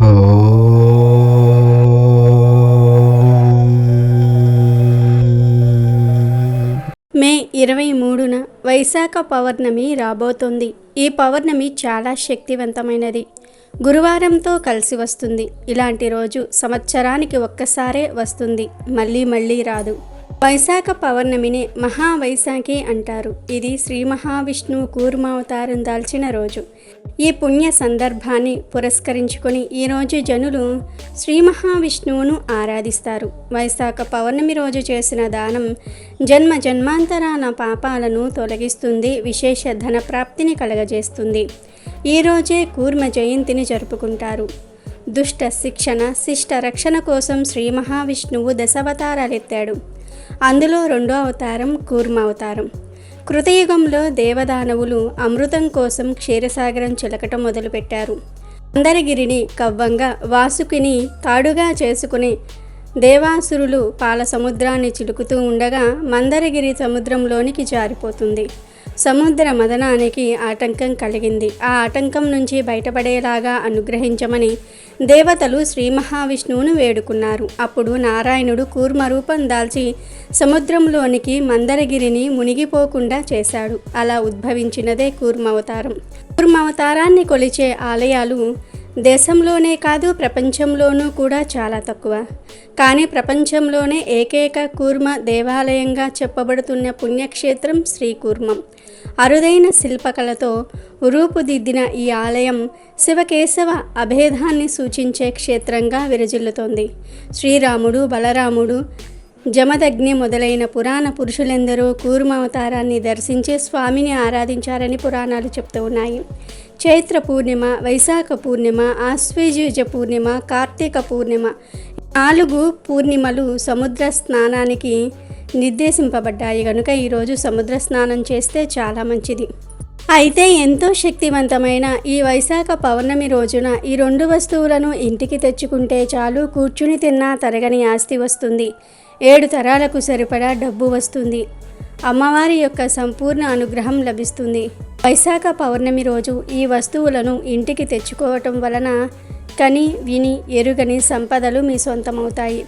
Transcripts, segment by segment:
మే ఇరవై మూడున వైశాఖ పౌర్ణమి రాబోతోంది. ఈ పౌర్ణమి చాలా శక్తివంతమైనది. గురువారంతో కలిసి వస్తుంది. ఇలాంటి రోజు సంవత్సరానికి ఒక్కసారే వస్తుంది. మళ్ళీ మళ్ళీ రాదు. వైశాఖ పౌర్ణమిని మహావైశాఖి అంటారు. ఇది శ్రీ మహావిష్ణువు కూర్మావతారం దాల్చిన రోజు. ఈ పుణ్య సందర్భాన్ని పురస్కరించుకొని ఈరోజు జనులు శ్రీ మహావిష్ణువును ఆరాధిస్తారు. వైశాఖ పౌర్ణమి రోజు చేసిన దానం జన్మ జన్మాంతరాల పాపాలను తొలగిస్తుంది విశేష ధన ప్రాప్తిని కలగజేస్తుంది ఈరోజే కూర్మ జయంతిని జరుపుకుంటారు. దుష్ట శిక్షణ శిష్ట రక్షణ కోసం శ్రీ మహావిష్ణువు దశావతారాలెత్తాడు. అందులో రెండో అవతారం కూర్మ అవతారం. కృతయుగంలో దేవదానవులు అమృతం కోసం క్షీరసాగరం చిలకటం మొదలుపెట్టారు. మందరగిరిని కవ్వంగా వాసుకిని తాడుగా చేసుకుని దేవాసురులు పాల సముద్రాన్ని చిలుకుతూ ఉండగా మందరగిరి సముద్రంలోనికి జారిపోతుంది. సముద్ర మదనానికి ఆటంకం కలిగింది. ఆ ఆటంకం నుంచి బయటపడేలాగా అనుగ్రహించమని దేవతలు శ్రీ మహావిష్ణువును వేడుకున్నారు. అప్పుడు నారాయణుడు కూర్మ రూపం దాల్చి సముద్రంలోనికి మందరగిరిని మునిగిపోకుండా చేశాడు. అలా ఉద్భవించినదే కూర్మవతారం. కూర్మవతారాన్ని కొలిచే ఆలయాలు దేశంలోనే కాదు ప్రపంచంలోనూ కూడా చాలా తక్కువ. కానీ ప్రపంచంలోనే ఏకైక కూర్మ దేవాలయంగా చెప్పబడుతున్న పుణ్యక్షేత్రం శ్రీకూర్మం. అరుదైన శిల్పకళతో రూపుదిద్దిన ఈ ఆలయం శివకేశవ అభేదాన్ని సూచించే క్షేత్రంగా విరజిల్లుతోంది. శ్రీరాముడు బలరాముడు జమదగ్ని మొదలైన పురాణ పురుషులెందరూ కూర్మావతారాన్ని దర్శించి స్వామిని ఆరాధించారని పురాణాలు చెప్తూ ఉన్నాయి. చైత్ర పూర్ణిమ వైశాఖ పూర్ణిమ ఆశ్వేజుజ పూర్ణిమ కార్తీక పూర్ణిమ నాలుగు పూర్ణిమలు సముద్ర స్నానానికి నిర్దేశింపబడ్డాయి. కనుక ఈరోజు సముద్ర స్నానం చేస్తే చాలా మంచిది. అయితే ఎంతో శక్తివంతమైన ఈ వైశాఖ పౌర్ణమి రోజున ఈ రెండు వస్తువులను ఇంటికి తెచ్చుకుంటే చాలు కూర్చుని తిన్నా తరగని ఆస్తి వస్తుంది. ఏడు తరాలకు సరిపడా డబ్బు వస్తుంది. అమ్మవారి యొక్క సంపూర్ణ అనుగ్రహం లభిస్తుంది. వైశాఖ పౌర్ణమి రోజు ఈ వస్తువులను ఇంటికి తెచ్చుకోవటం వలన కని విని ఎరుగని సంపదలు మీ సొంతమవుతాయి.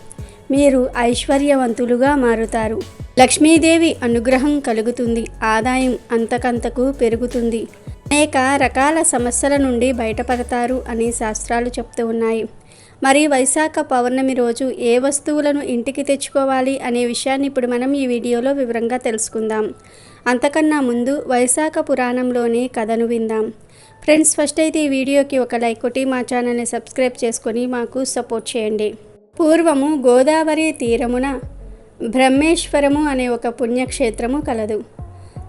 మీరు ఐశ్వర్యవంతులుగా మారుతారు. లక్ష్మీదేవి అనుగ్రహం కలుగుతుంది. ఆదాయం అంతకంతకు పెరుగుతుంది. అనేక రకాల సమస్యల నుండి బయటపడతారు అని శాస్త్రాలు చెప్తూ ఉన్నాయి. మరి వైశాఖ పౌర్ణమి రోజు ఏ వస్తువులను ఇంటికి తెచ్చుకోవాలి అనే విషయాన్ని ఇప్పుడు మనం ఈ వీడియోలో వివరంగా తెలుసుకుందాం. అంతకన్నా ముందు వైశాఖ పురాణంలోని కథను విందాం. ఫ్రెండ్స్ ఫస్ట్ అయితే ఈ వీడియోకి ఒక లైక్ కొట్టి మా ఛానల్ని సబ్స్క్రైబ్ చేసుకొని మాకు సపోర్ట్ చేయండి. పూర్వము గోదావరి తీరమున బ్రహ్మేశ్వరము అనే ఒక పుణ్యక్షేత్రము కలదు.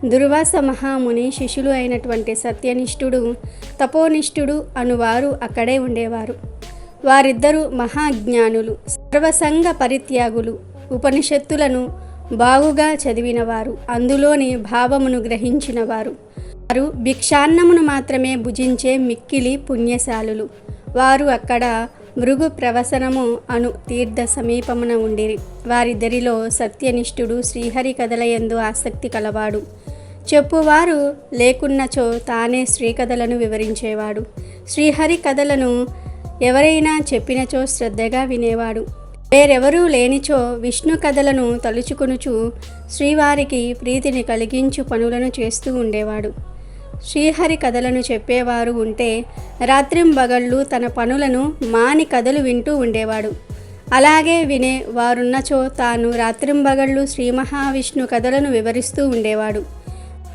దుర్వాస మహాముని శిష్యులు అయినటువంటి సత్యనిష్ఠుడు తపోనిష్ఠుడు అనువారు అక్కడే ఉండేవారు. వారిద్దరూ మహాజ్ఞానులు సర్వసంగ పరిత్యాగులు. ఉపనిషత్తులను బాగుగా చదివినవారు అందులోని భావమును గ్రహించినవారు. వారు భిక్షాన్నమును మాత్రమే భుజించే మిక్కిలి పుణ్యశాలులు. వారు అక్కడ మృగు ప్రవసనము అను తీర్థ సమీపమున ఉండిరి. వారిద్దరిలో సత్యనిష్ఠుడు శ్రీహరి కథలయందు ఆసక్తి కలవాడు. చెప్పువారు లేకున్నచో తానే శ్రీకథలను వివరించేవాడు. శ్రీహరి కథలను ఎవరైనా చెప్పినచో శ్రద్ధగా వినేవాడు. వేరెవరూ లేనిచో విష్ణు కథలను తలుచుకొనుచు శ్రీవారికి ప్రీతిని కలిగించు పనులను చేస్తూ ఉండేవాడు. శ్రీహరి కథలను చెప్పేవారు ఉంటే రాత్రింబగళ్ళు తన పనులను మాని కథలు వింటూ ఉండేవాడు. అలాగే వినే వారున్నచో తాను రాత్రింబగళ్ళు శ్రీ మహావిష్ణు కథలను వివరిస్తూ ఉండేవాడు.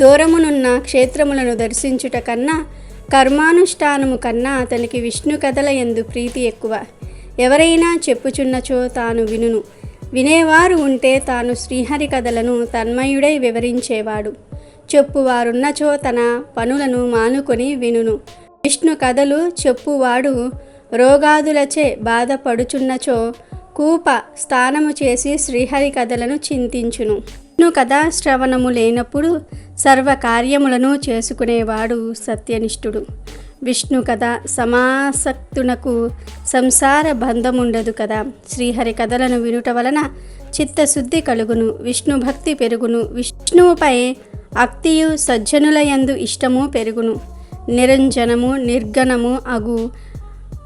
దూరమునున్న క్షేత్రములను దర్శించుట కన్నా కర్మానుష్ఠానము కన్నా అతనికి విష్ణు కథల ఎందు ప్రీతి ఎక్కువ. ఎవరైనా చెప్పుచున్నచో తాను వినును. వినేవారు ఉంటే తాను శ్రీహరి కథలను తన్మయుడై వివరించేవాడు. చెప్పువారున్నచో తన పనులను మానుకొని వినును. విష్ణు కథలు చెప్పువాడు రోగాదులచే బాధపడుచున్నచో కూప స్థానము చేసి శ్రీహరి కథలను చింతించును. విష్ణు కథాశ్రవణము లేనప్పుడు సర్వ కార్యములను చేసుకునేవాడు సత్యనిష్ఠుడు. విష్ణు కథ సమాసక్తునకు సంసార బంధముండదు కదా. శ్రీహరి కథలను వినుట వలన చిత్తశుద్ధి కలుగును. విష్ణు భక్తి పెరుగును. విష్ణువుపై అక్తియు సజ్జనులయందు ఇష్టము పెరుగును. నిరంజనము నిర్గణము అగు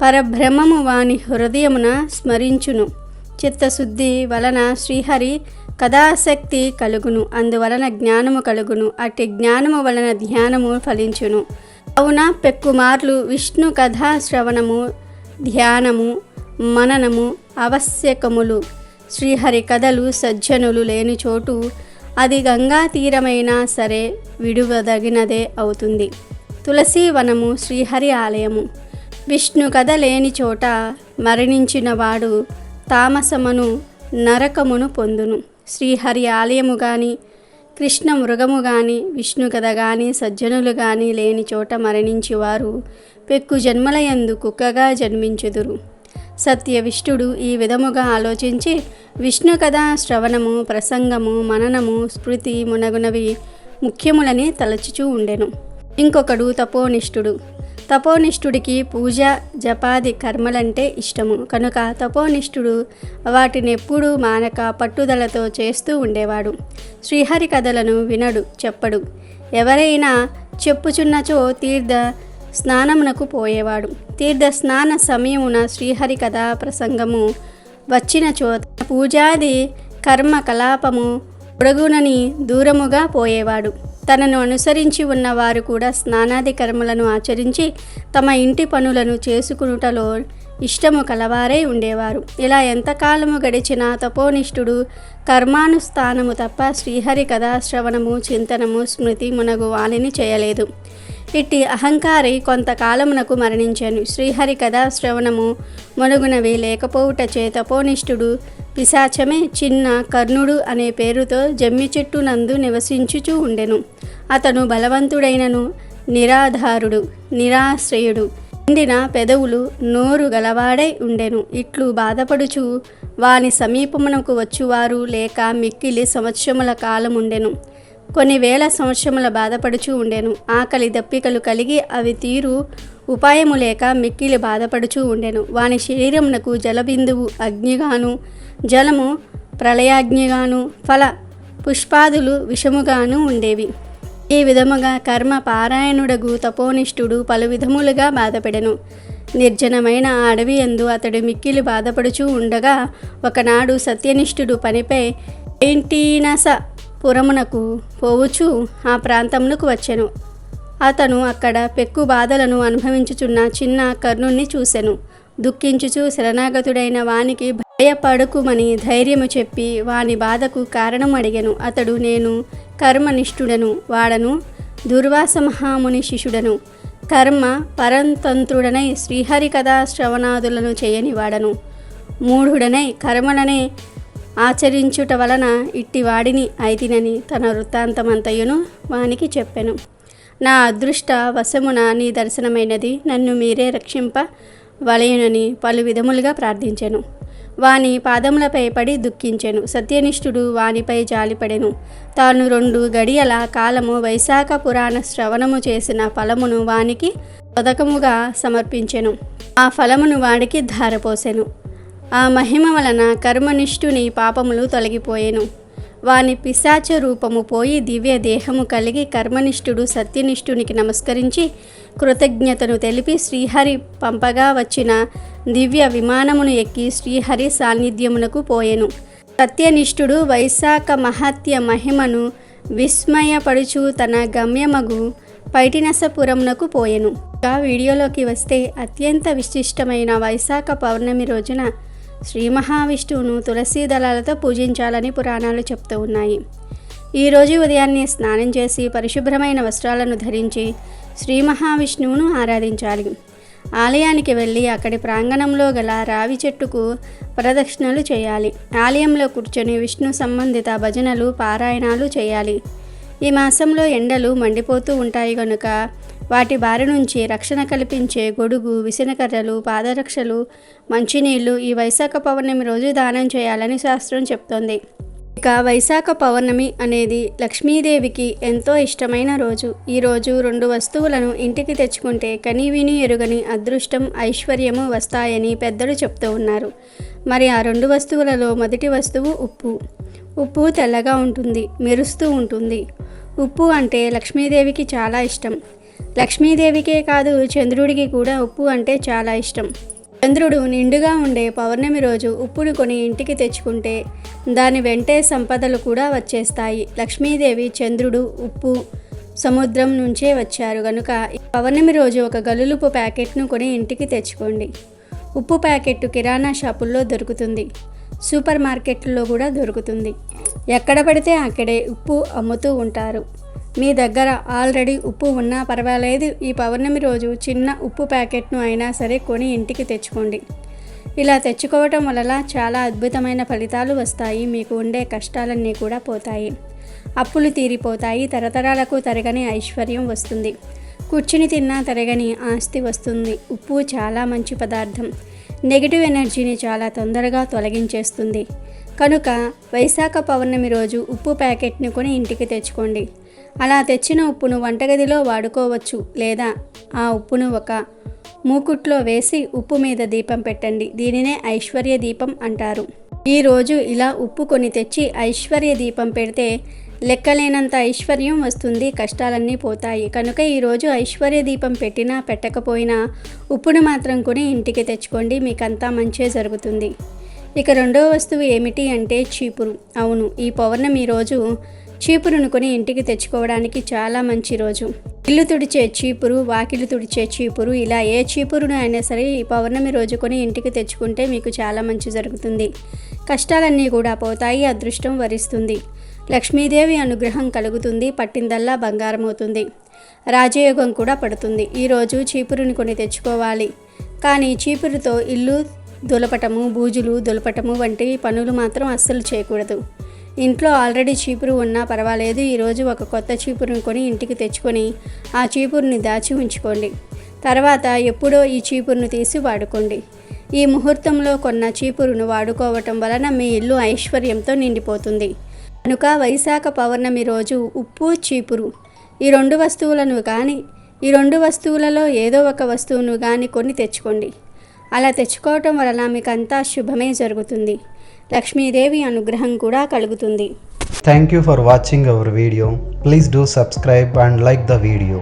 పరబ్రహ్మము వాని హృదయమున స్మరించును. చిత్తశుద్ధి వలన శ్రీహరి కథాశక్తి కలుగును. అందువలన జ్ఞానము కలుగును. అట్టి జ్ఞానము వలన ధ్యానము ఫలించును. అవున? పెక్కుమార్లు విష్ణు కథా శ్రవణము ధ్యానము మననము ఆవశ్యకములు. శ్రీహరి కథలు సజ్జనులు లేని చోటు అది గంగా తీరమైనా సరే విడువదగినదే అవుతుంది. తులసి వనము శ్రీహరి ఆలయము. విష్ణు కథ లేని చోట మరణించినవాడు తామసమును నరకమును పొందును. శ్రీహరి ఆలయము గాని కృష్ణ మృగము గాని విష్ణు కథ గాని సజ్జనులు గాని లేని చోట మరణించి వారు పెక్కు జన్మలయందు కుక్కగా జన్మించుదురు. సత్యవిష్ణుడు ఈ విధముగా ఆలోచించి విష్ణు కథ శ్రవణము ప్రసంగము మననము స్మృతి మునగునవి ముఖ్యములని తలచుచూ ఉండెను. ఇంకొకడు తపోనిష్ఠుడు తపోనిష్ఠుడికి పూజ జపాది కర్మలంటే ఇష్టము. కనుక తపోనిష్ఠుడు వాటిని ఎప్పుడూ మానక పట్టుదలతో చేస్తూ ఉండేవాడు. శ్రీహరి కథలను వినడు చెప్పడు. ఎవరైనా చెప్పుచున్నచో తీర్థ స్నానమునకు పోయేవాడు. తీర్థ స్నాన సమయమున శ్రీహరి కథా ప్రసంగము వచ్చిన చోట పూజాది కర్మ కలాపము పొడగునని దూరముగా పోయేవాడు. తనను అనుసరించి ఉన్నవారు కూడా స్నానాది కర్మలను ఆచరించి తమ ఇంటి పనులను చేసుకునుటలో ఇష్టము కలవారై ఉండేవారు. ఇలా ఎంతకాలము గడిచినా తపోనిష్ఠుడు కర్మానుష్ఠానము తప్ప శ్రీహరి కథాశ్రవణము చింతనము స్మృతి మునగు వాణిని చేయలేదు. ఇట్టి అహంకారి కొంతకాలమునకు మరణించాను. శ్రీహరి కథాశ్రవణము మునుగునవి లేకపోవుటచే తపోనిష్ఠుడు పిశాచమే చిన్న కర్ణుడు అనే పేరుతో జమ్మి చెట్టు నందు నివసించుచూ ఉండెను. అతను బలవంతుడైనను నిరాధారుడు నిరాశ్రయుడు నిండిన పెదవులు నోరు గలవాడై ఉండెను. ఇట్లు బాధపడుచు వాని సమీపమునకు వచ్చువారు లేక మిక్కిలి సంవత్సరముల కాలముండెను. కొన్ని వేల సంవత్సరముల బాధపడుచు ఉండెను. ఆకలి దప్పికలు కలిగి అవి తీరు ఉపాయము లేక మిక్కిలి బాధపడుచు ఉండెను. వాని శరీరమునకు జలబిందువు అగ్నిగాను జలము ప్రళయాగ్నిగాను ఫల పుష్పాదులు విషముగాను ఉండేవి. ఈ విధముగా కర్మ పారాయణుడగు తపోనిష్ఠుడు పలు విధములుగా బాధపెడెను. నిర్జనమైన ఆ అడవి ఎందు అతడు మిక్కిలి బాధపడుచూ ఉండగా ఒకనాడు సత్యనిష్ఠుడు పనిపై పెయింటీనస పురమునకు పోవుచు ఆ ప్రాంతమునకు వచ్చెను. అతను అక్కడ పెక్కు బాధలను అనుభవించుచున్న చిన్న కర్ణుణ్ణి చూసెను. దుఃఖించుచు శరణాగతుడైన వానికి భయపడుకుమని ధైర్యము చెప్పి వాని బాధకు కారణం అడిగెను. అతడు నేను కర్మనిష్ఠుడను. వాడను దుర్వాస మహాముని శిష్యుడను. కర్మ పరంతంత్రుడనై శ్రీహరి కథా శ్రవణాదులను చేయని వాడను మూఢుడనై కర్మలనే ఆచరించుట వలన ఇట్టి వాడిని అయితినని తన వృత్తాంతమంతయును వానికి చెప్పెను. నా అదృష్ట వశమున నీ దర్శనమైనది నన్ను మీరే రక్షింప వలయునని పలు విధములుగా ప్రార్థించెను. వాని పాదములపై పడి దుఃఖించెను. సత్యనిష్ఠుడు వానిపై జాలిపడెను. తాను రెండు గడియల కాలము వైశాఖ పురాణ శ్రవణము చేసిన ఫలమును వానికి పథకముగా సమర్పించెను. ఆ ఫలమును వాడికి ధారపోసెను. ఆ మహిమ వలన కర్మనిష్ఠుని పాపములు తొలగిపోయెను. వాని పిశాచ రూపము పోయి దివ్య దేహము కలిగి కర్మనిష్ఠుడు సత్యనిష్ఠునికి నమస్కరించి కృతజ్ఞతను తెలిపి శ్రీహరి పంపగా వచ్చిన దివ్య విమానమును ఎక్కి శ్రీహరి సాన్నిధ్యమునకు పోయెను. సత్యనిష్ఠుడు వైశాఖ మహత్య మహిమను విస్మయపడుచు తన గమ్యమగు పైటినసపురమునకు పోయెను. ఇంకా వీడియోలోకి వస్తే అత్యంత విశిష్టమైన వైశాఖ పౌర్ణమి రోజున శ్రీ మహావిష్ణువును తులసీ దళాలతో పూజించాలని పురాణాలు చెప్తూ ఉన్నాయి. ఈరోజు ఉదయాన్నే స్నానం చేసి పరిశుభ్రమైన వస్త్రాలను ధరించి శ్రీ మహావిష్ణువును ఆరాధించాలి. ఆలయానికి వెళ్ళి అక్కడి ప్రాంగణంలో గల రావి చెట్టుకు ప్రదక్షిణలు చేయాలి. ఆలయంలో కూర్చొని విష్ణు సంబంధిత భజనలు పారాయణాలు చేయాలి. ఈ మాసంలో ఎండలు మండిపోతూ ఉంటాయి కనుక వాటి బారి నుంచి రక్షణ కల్పించే గొడుగు విసనకర్రలు పాదరక్షలు మంచినీళ్ళు ఈ వైశాఖ పౌర్ణమి రోజు దానం చేయాలని శాస్త్రం చెప్తోంది. ఇక వైశాఖ పౌర్ణమి అనేది లక్ష్మీదేవికి ఎంతో ఇష్టమైన రోజు. ఈరోజు రెండు వస్తువులను ఇంటికి తెచ్చుకుంటే కనీవిని ఎరుగని అదృష్టం ఐశ్వర్యము వస్తాయని పెద్దలు చెప్తూ ఉన్నారు. మరి ఆ రెండు వస్తువులలో మొదటి వస్తువు ఉప్పు. ఉప్పు తెల్లగా ఉంటుంది మెరుస్తూ ఉంటుంది. ఉప్పు అంటే లక్ష్మీదేవికి చాలా ఇష్టం. లక్ష్మీదేవికే కాదు చంద్రుడికి కూడా ఉప్పు అంటే చాలా ఇష్టం. చంద్రుడు నిండుగా ఉండే పౌర్ణమి రోజు ఉప్పును కొని ఇంటికి తెచ్చుకుంటే దాని వెంటే సంపదలు కూడా వచ్చేస్తాయి. లక్ష్మీదేవి చంద్రుడు ఉప్పు సముద్రం నుంచే వచ్చారు కనుక పౌర్ణమి రోజు ఒక గలులుపు ప్యాకెట్ను కొని ఇంటికి తెచ్చుకోండి. ఉప్పు ప్యాకెట్ కిరాణా షాపుల్లో దొరుకుతుంది. సూపర్ మార్కెట్లో కూడా దొరుకుతుంది. ఎక్కడ పడితే అక్కడే ఉప్పు అమ్ముతూ ఉంటారు. మీ దగ్గర ఆల్రెడీ ఉప్పు ఉన్నా పర్వాలేదు. ఈ పౌర్ణమి రోజు చిన్న ఉప్పు ప్యాకెట్ను అయినా సరే కొని ఇంటికి తెచ్చుకోండి. ఇలా తెచ్చుకోవటం వల్ల చాలా అద్భుతమైన ఫలితాలు వస్తాయి. మీకు ఉండే కష్టాలన్నీ కూడా పోతాయి. అప్పులు తీరిపోతాయి. తరతరాలకు తరగని ఐశ్వర్యం వస్తుంది. కూర్చుని తిన్నా తరగని ఆస్తి వస్తుంది. ఉప్పు చాలా మంచి పదార్థం. నెగిటివ్ ఎనర్జీని చాలా తొందరగా తొలగించేస్తుంది. కనుక వైశాఖ పౌర్ణమి రోజు ఉప్పు ప్యాకెట్ని కొని ఇంటికి తెచ్చుకోండి. అలా తెచ్చిన ఉప్పును వంటగదిలో వాడుకోవచ్చు లేదా ఆ ఉప్పును ఒక మూకుట్లో వేసి ఉప్పు మీద దీపం పెట్టండి. దీనినే ఐశ్వర్య దీపం అంటారు. ఈరోజు ఇలా ఉప్పు కొని తెచ్చి ఐశ్వర్య దీపం పెడితే లెక్కలేనంత ఐశ్వర్యం వస్తుంది. కష్టాలన్నీ పోతాయి. కనుక ఈరోజు ఐశ్వర్య దీపం పెట్టినా పెట్టకపోయినా ఉప్పును మాత్రం కొని ఇంటికి తెచ్చుకోండి. మీకంతా మంచే జరుగుతుంది. ఇక రెండవ వస్తువు ఏమిటి అంటే చీపురు. అవును ఈ పౌర్ణమి రోజు చీపురును కొని ఇంటికి తెచ్చుకోవడానికి చాలా మంచి రోజు. ఇల్లు తుడిచే చీపురు వాకిలు తుడిచే చీపురు ఇలా ఏ చీపురును అయినా సరే ఈ పౌర్ణమి రోజు కొని ఇంటికి తెచ్చుకుంటే మీకు చాలా మంచి జరుగుతుంది. కష్టాలన్నీ కూడా పోతాయి అదృష్టం వరిస్తుంది. లక్ష్మీదేవి అనుగ్రహం కలుగుతుంది పట్టిందల్లా బంగారం అవుతుంది. రాజయోగం కూడా పడుతుంది. ఈరోజు చీపురుని కొని తెచ్చుకోవాలి. కానీ చీపురుతో ఇల్లు దులపటము బూజులు దులపటము వంటి పనులు మాత్రం అస్సలు చేయకూడదు. ఇంట్లో ఆల్రెడీ చీపురు ఉన్నా పర్వాలేదు ఈరోజు ఒక కొత్త చీపురుని కొని ఇంటికి తెచ్చుకొని ఆ చీపురుని దాచి ఉంచుకోండి. తర్వాత ఎప్పుడో ఈ చీపురును తీసి వాడుకోండి. ఈ ముహూర్తంలో కొన్న చీపురును వాడుకోవటం వలన మీ ఇల్లు ఐశ్వర్యంతో నిండిపోతుంది. కనుక వైశాఖ పౌర్ణమి రోజు ఉప్పు చీపురు. ఈ రెండు వస్తువులను కానీ ఈ రెండు వస్తువులలో ఏదో ఒక వస్తువును కానీ కొని తెచ్చుకోండి. అలా తెచ్చుకోవటం వలన మీకు అంతా శుభమే జరుగుతుంది. లక్ష్మీదేవి అనుగ్రహం కూడా కలుగుతుంది. Thank you for watching our video please do subscribe and like the video